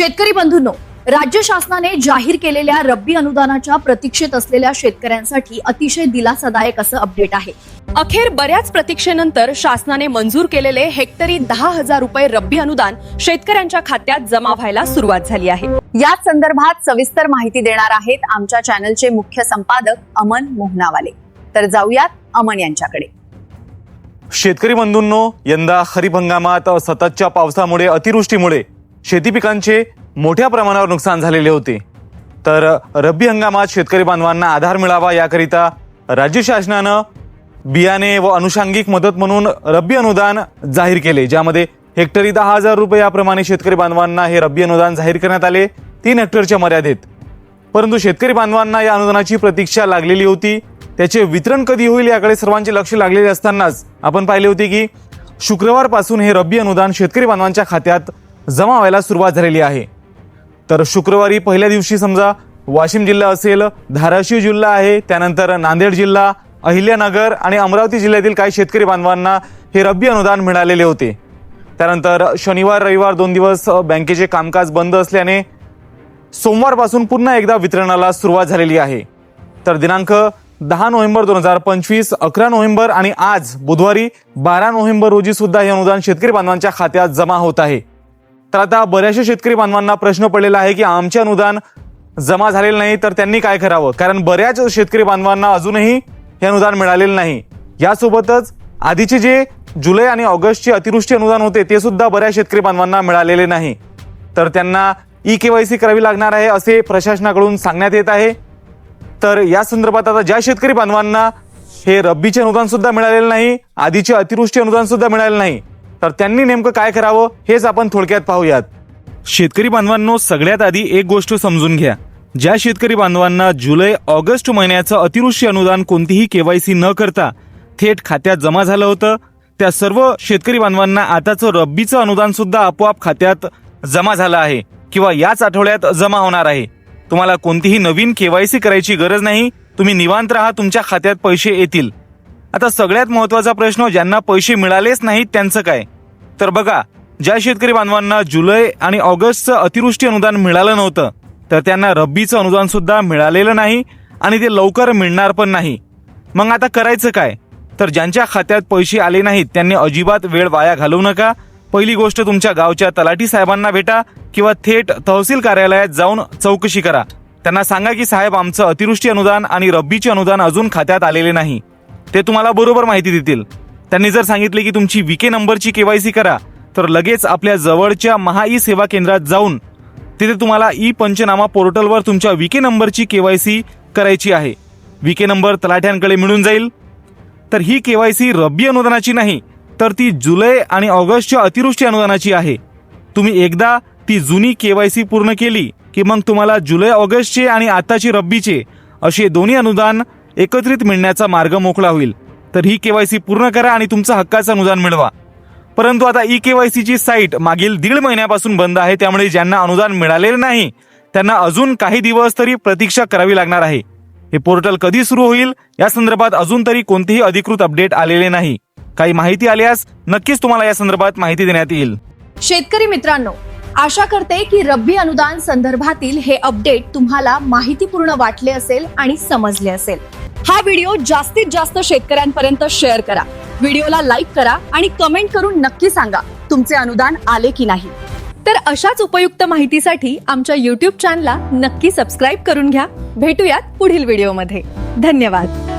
शेतकरी बंधूंनो राज्य शासनाने जाहीर केलेल्या रब्बी अनुदानाच्या प्रतीक्षेत असलेल्या शेतकऱ्यांसाठी अतिशय दिलासादायक असं अपडेट आहे. अखेर बऱ्याच प्रतीक्षेनंतर शासनाने मंजूर केलेले हेक्टरी दहा हजार रुपये रब्बी अनुदान शेतकऱ्यांच्या खात्यात जमा व्हायला सुरुवात झाली आहे. याच संदर्भात सविस्तर माहिती देणार आहेत आमच्या चॅनलचे मुख्य संपादक अमन मोहनावाले. तर जाऊयात अमन यांच्याकडे. शेतकरी बंधूंनो यंदा खरीप हंगामात सततच्या पावसामुळे अतिवृष्टीमुळे शेती पिकांचे मोठ्या प्रमाणावर नुकसान झालेले होते. तर रब्बी हंगामात शेतकरी बांधवांना आधार मिळावा याकरिता राज्य शासनानं बियाणे व अनुषंगिक मदत म्हणून रब्बी अनुदान जाहीर केले ज्यामध्ये हेक्टरी दहा हजार रुपये याप्रमाणे शेतकरी बांधवांना हे रब्बी अनुदान जाहीर करण्यात आले तीन हेक्टरच्या मर्यादेत. परंतु शेतकरी बांधवांना या अनुदानाची प्रतीक्षा लागलेली होती. त्याचे वितरण कधी होईल याकडे सर्वांचे लक्ष लागलेले असतानाच आपण पाहिले होते की शुक्रवारपासून हे रब्बी अनुदान शेतकरी बांधवांच्या खात्यात जमा व्हायला सुरुवात झालेली आहे. तर शुक्रवारी पहिल्या दिवशी समजा वाशिम जिल्हा असेल धाराशिव जिल्हा आहे त्यानंतर नांदेड जिल्हा अहिल्यानगर आणि अमरावती जिल्ह्यातील काही शेतकरी बांधवांना हे रब्बी अनुदान मिळालेले होते. त्यानंतर शनिवार रविवार दोन दिवस बँकेचे कामकाज बंद असल्याने सोमवारपासून पुन्हा एकदा वितरणाला सुरुवात झालेली आहे. तर दिनांक दहा नोव्हेंबर दोन हजार पंचवीस अकरा नोव्हेंबर आणि आज बुधवारी बारा नोव्हेंबर रोजी सुद्धा हे अनुदान शेतकरी बांधवांच्या खात्यात जमा होत आहे. तर आता बऱ्याचशा शेतकरी बांधवांना प्रश्न पडलेला आहे की आमचे अनुदान जमा झालेलं नाही तर त्यांनी काय करावं? कारण बऱ्याच शेतकरी बांधवांना अजूनही हे अनुदान मिळालेलं नाही. यासोबतच आधीचे जे जुलै आणि ऑगस्टचे अतिवृष्टी अनुदान होते ते सुद्धा बऱ्याच शेतकरी बांधवांना मिळालेले नाही. तर त्यांना ई के वाय सी करावी लागणार आहे असे प्रशासनाकडून सांगण्यात येत आहे. तर या संदर्भात आता ज्या शेतकरी बांधवांना हे रब्बीचे अनुदान सुद्धा मिळालेलं नाही आधीचे अतिवृष्टी अनुदान सुद्धा मिळालेलं नाही तर त्यांनी नेमकं काय करावं हेच आपण थोडक्यात पाहूयात. शेतकरी बांधवांनो सगळ्यात आधी एक गोष्ट समजून घ्या. ज्या शेतकरी बांधवांना जुलै ऑगस्ट महिन्याचं अतिवृष्टी अनुदान कोणतीही केवायसी न करता थेट खात्यात जमा झालं होतं त्या सर्व शेतकरी बांधवांना आताचं रब्बीचं अनुदान सुद्धा आपोआप खात्यात जमा झालं आहे किंवा याच आठवड्यात जमा होणार आहे. तुम्हाला कोणतीही नवीन केवायसी करायची गरज नाही तुम्ही निवांत राहा तुमच्या खात्यात पैसे येतील. आता सगळ्यात महत्त्वाचा प्रश्न ज्यांना पैसे मिळालेच नाहीत त्यांचं काय? तर बघा ज्या शेतकरी बांधवांना जुलै आणि ऑगस्टचं अतिवृष्टी अनुदान मिळालं नव्हतं तर त्यांना रब्बीचं अनुदान सुद्धा मिळालेलं नाही आणि ते लवकर मिळणार पण नाही. मग आता करायचं काय? तर ज्यांच्या खात्यात पैसे आले नाहीत त्यांनी अजिबात वेळ वाया घालवू नका. पहिली गोष्ट तुमच्या गावच्या तलाठी साहेबांना भेटा किंवा थेट तहसील कार्यालयात जाऊन चौकशी करा. त्यांना सांगा की साहेब आमचं अतिवृष्टी अनुदान आणि रब्बीचे अनुदान अजून खात्यात आलेले नाही. ते तुम्हाला बरोबर माहिती देतील. त्यांनी जर सांगितले की तुमची विके नंबरची केवायसी करा तर लगेच आपल्या जवळच्या महा ई सेवा केंद्रात जाऊन तिथे तुम्हाला ई पंचनामा पोर्टलवर तुमच्या विके नंबरची केवायसी करायची आहे. विके नंबर तलाठ्यांकडे मिळून जाईल. तर ही केवायसी रब्बी अनुदानाची नाही तर ती जुलै आणि ऑगस्टच्या अतिवृष्टी अनुदानाची आहे. तुम्ही एकदा ती जुनी केवायसी पूर्ण केली की मग तुम्हाला जुलै ऑगस्टचे आणि आताची रब्बीचे असे दोन्ही अनुदान एकत्रित मिळण्याचा मार्ग मोकळा होईल. तर ही केवायसी पूर्ण करा आणि तुमचं हक्काचं अनुदान मिळवा. परंतु आता ई केवायसीची साईट मागील दीड महिन्यापासून बंद आहे त्यामुळे ज्यांना अनुदान मिळालेलं नाही त्यांना अजून काही दिवस तरी प्रतीक्षा करावी लागणार आहे. हे पोर्टल कधी सुरू होईल या संदर्भात अजून तरी कोणतेही अधिकृत अपडेट आलेले नाही. काही माहिती आल्यास नक्कीच तुम्हाला या संदर्भात माहिती देण्यात येईल. शेतकरी मित्रांनो आशा करते की रब्बी अनुदान संदर्भातील हे अपडेट तुम्हाला माहितीपूर्ण वाटले असेल आणि समजले असेल. हा व्हिडिओ जास्तीत जास्त शेतकऱ्यांपर्यंत शेअर करा. व्हिडिओला लाईक करा आणि कमेंट करून नक्की सांगा तुमचे अनुदान आले की नाही. तर अशाच उपयुक्त माहितीसाठी आमच्या युट्यूब चॅनलला नक्की सबस्क्राईब करून घ्या. भेटूयात पुढील व्हिडिओमध्ये धन्यवाद.